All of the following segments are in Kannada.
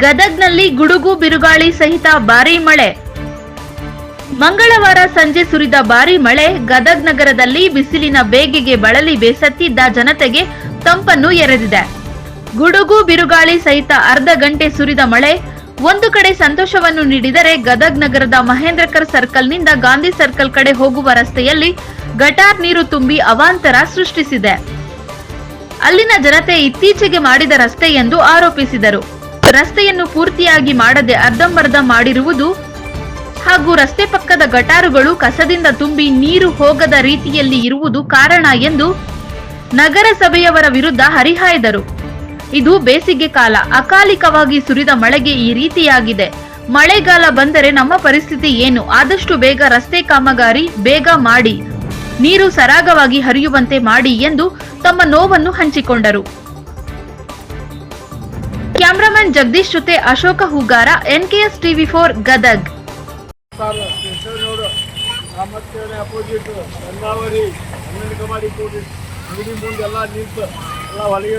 ಗದಗ್ನಲ್ಲಿ ಗುಡುಗು ಬಿರುಗಾಳಿ ಸಹಿತ ಭಾರೀ ಮಳೆ. ಮಂಗಳವಾರ ಸಂಜೆ ಸುರಿದ ಭಾರೀ ಮಳೆ ಗದಗ್ ನಗರದಲ್ಲಿ ಬಿಸಿಲಿನ ಬೇಗೆಗೆ ಬಳಲಿ ಬೇಸತ್ತಿದ್ದ ಜನತೆಗೆ ತಂಪನ್ನು ಎರೆದಿದೆ. ಗುಡುಗು ಬಿರುಗಾಳಿ ಸಹಿತ ಅರ್ಧ ಗಂಟೆ ಸುರಿದ ಮಳೆ, ಒಂದು ಕಡೆ ಸಂತೋಷವನ್ನು ನೀಡಿದರೆ ಗದಗ್ ನಗರದ ಮಹೇಂದ್ರಕರ್ ಸರ್ಕಲ್ನಿಂದ ಗಾಂಧಿ ಸರ್ಕಲ್ ಕಡೆ ಹೋಗುವ ರಸ್ತೆಯಲ್ಲಿ ಗಟಾರ್ ನೀರು ತುಂಬಿ ಅವಾಂತರ ಸೃಷ್ಟಿಸಿದೆ. ಅಲ್ಲಿನ ಜನತೆ ಇತ್ತೀಚೆಗೆ ಮಾಡಿದ ರಸ್ತೆ ಎಂದು ಆರೋಪಿಸಿದರು. ರಸ್ತೆಯನ್ನು ಪೂರ್ತಿಯಾಗಿ ಮಾಡದೆ ಅರ್ಧಂಬರ್ಧ ಮಾಡಿರುವುದು ಹಾಗೂ ರಸ್ತೆ ಪಕ್ಕದ ಗಟಾರುಗಳು ಕಸದಿಂದ ತುಂಬಿ ನೀರು ಹೋಗದ ರೀತಿಯಲ್ಲಿ ಇರುವುದು ಕಾರಣ ಎಂದು ನಗರಸಭೆಯವರ ವಿರುದ್ಧ ಹರಿಹಾಯ್ದರು. ಇದು ಬೇಸಿಗೆ ಕಾಲ. ಅಕಾಲಿಕವಾಗಿ ಸುರಿದ ಮಳೆಗೆ ಈ ರೀತಿಯಾಗಿದೆ. ಮಳೆಗಾಲ ಬಂದರೆ ನಮ್ಮ ಪರಿಸ್ಥಿತಿ ಏನು? ಆದಷ್ಟು ಬೇಗ ರಸ್ತೆ ಕಾಮಗಾರಿ, ಬೇಗ ಮಾಡಿ. ನೀರು ಸರಾಗವಾಗಿ ಹರಿಯುವಂತೆ ಮಾಡಿ ಎಂದು ತಮ್ಮ ನೋವನ್ನು ಹಂಚಿಕೊಂಡರು. ಕ್ಯಾಮ್ರಾಮನ್ ಜಗದೀಶ್ ಜೊತೆ Ashoka Hoogar NKS TV four Gadag. Opposite ಗಂಗಾವರಿ ಕಮಾಡಿ ಕೂಡಿ ಅಂಗಡಿ ಮುಂದೆ ಎಲ್ಲ ನಿಂತು ಎಲ್ಲ ಹೊಲಿಗೆ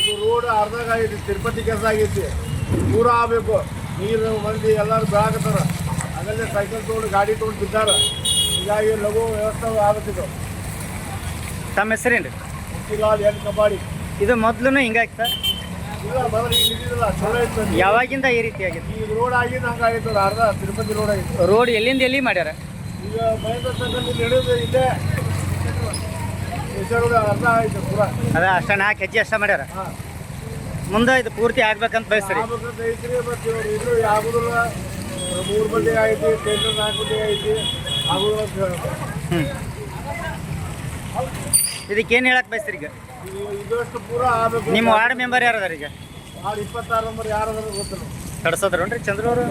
ಇದು ರೋಡ್ ಅರ್ಧಾಗ ಆಗೈತಿ ತಿರುಪತಿ ಕೆಲಸ ಆಗೈತಿ ದೂರ ಆಗಬೇಕು. ನೀರು ಮಂದಿ ಎಲ್ಲರೂ ಬೆಳಕತ್ತಾರ. ಆಗಲ್ಲೇ ಸೈಕಲ್ ತೊಗೊಂಡು ಗಾಡಿ ತೊಗೊಂಡು ಬಿದ್ದಾರ. ಹೀಗಾಗಿ ಲಘು ವ್ಯವಸ್ಥೆ ಆಗುತ್ತಿದ್ದು ತಮ್ಮ ಹೆಸರೇನು ರೀ ಎನ್ ಕಬಾಡಿ. ಇದು ಮೊದಲು ಹಿಂಗಾಯ್ತು ಸರ್? ಯಾವಾಗಿಂದ ಈ ರೀತಿ ಆಗಿದೆ? ಈಗ ರೋಡ್ ಆಗಿದ್ದು ಹಂಗಾಗಿತ್ತು ಅರ್ಧ ತಿರುಪತಿ ರೋಡ್ ಆಗಿತ್ತು. ರೋಡ್ ಎಲ್ಲಿಂದ ಎಲ್ಲಿ ಮಾಡ್ಯಾರ? ಈಗ ಮಹೇಂದ್ರ ಸರ್ಕಲ್ ನಡೆಯೋದು ಇದೆ ಅರ್ಧ ಆಯ್ತು ಪೂರ. ಅದ ಅಷ್ಟ ನಾಲ್ಕು ಹೆಜ್ಜೆ ಅಷ್ಟ ಮಾಡ್ಯಾರ? ಮುಂದೆ ಇದು ಪೂರ್ತಿ ಆಗ್ಬೇಕಂತ ಬಯಸ್ರಿ ಇದ್ರು ಆಗುದಿಲ್ಲ ಮೂರು ಮಂದಿ ಐತಿ ಟೆಂಡರ್ ನಾಲ್ಕು ಮಂದಿ ಐತಿ. ಆಗುದಿಲ್ಲ ಅಂತ ಹೇಳ್ತಾರೆ ಹ್ಞೂ ಇದಕ್ಕೇನು ಹೇಳಕ್ ಬಯಸ್ರಿ ಈಗ? ಈಗ ಇದಷ್ಟು ಪೂರ ಆಗ್ಬೇಕು. ನಿಮ್ಮ ವಾರ್ಡ್ ಮೆಂಬರ್ ಯಾರು ಅದಾರ ಈಗ? ಆರು ಇಪ್ಪತ್ತಾರು ನಂಬರ್ ಯಾರು ಅದಾರ ಗೊತ್ತಿಲ್ಲ. ಕಡ್ಸೋದ್ರನ್ರಿ ಚಂದ್ರ ಅವರು?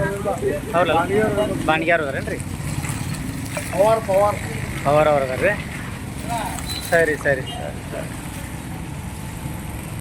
ಹೌದಲ್ಲ ಬಾಣಿಗ್ಯಾರು ಅದಾರೇನ್ರಿ ಪವಾರ್ ಪವಾರ್. ಅವ್ರ ಅವರ್ ಅದಾರ ರೀ ಸರಿ ಸರಿ ಸರಿ.